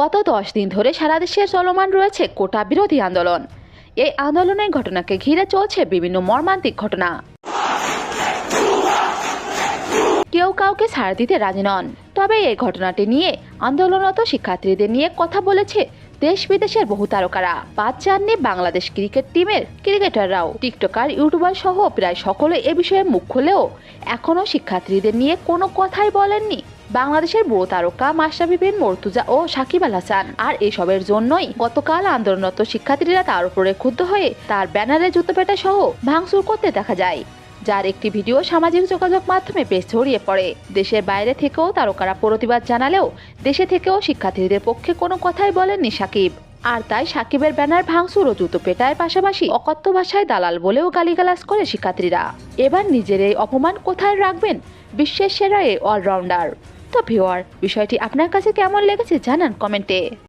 গত দশ দিন ধরে সারা দেশে চলমান রয়েছে কোটা বিরোধী আন্দোলন। এই আন্দোলনের ঘটনাকে ঘিরে চলছে বিভিন্ন মর্মান্তিক ঘটনা। কেউ কাউকে ছাড় দিতে রাজি নন। তবে এই ঘটনাটি নিয়ে আন্দোলনরত শিক্ষার্থীদের নিয়ে কথা বলেছে দেশ বিদেশের বহু তারকারা। বাদ চাননি বাংলাদেশ ক্রিকেট টিমের ক্রিকেটাররাও। টিকটকার, ইউটিউবার সহ প্রায় সকলে এ বিষয়ে মুখ খুলেও এখনও শিক্ষার্থীদের নিয়ে কোনো কথাই বলেননি। বাংলাদেশের বুড়ো তারকা মাশরাফি বিন মর্তুজা ও সাকিব আল হাসান। আর এসবের জন্যই গতকাল আন্দোলনরত শিক্ষার্থীরা তার উপরে ক্ষুব্ধ হয়ে তার ব্যানারে জুতো পেটা সহ ভাঙচুর করতে দেখা যায়। যার একটি ভিডিও সামাজিক যোগাযোগ মাধ্যমে বেশ ছড়িয়ে পড়ে। দেশের বাইরে থেকেও তারকারা প্রতিবাদ জানালেও দেশে থেকেও শিক্ষার্থীদের পক্ষে কোনো কথাই বলেননি সাকিব। আর তাই সাকিবের ব্যানার ভাঙচুর ও জুতো পেটায় পাশাপাশি অকথ্য ভাষায় দালাল বলেও গালিগালাজ করে শিক্ষার্থীরা। এবার নিজের এই অপমান কোথায় রাখবেন? বিশ্বের সেরা এই অলরাউন্ডার। তো ভিওয়ার বিষয়টি আপনার কাছে কেমন লেগেছে জানান কমেন্টে।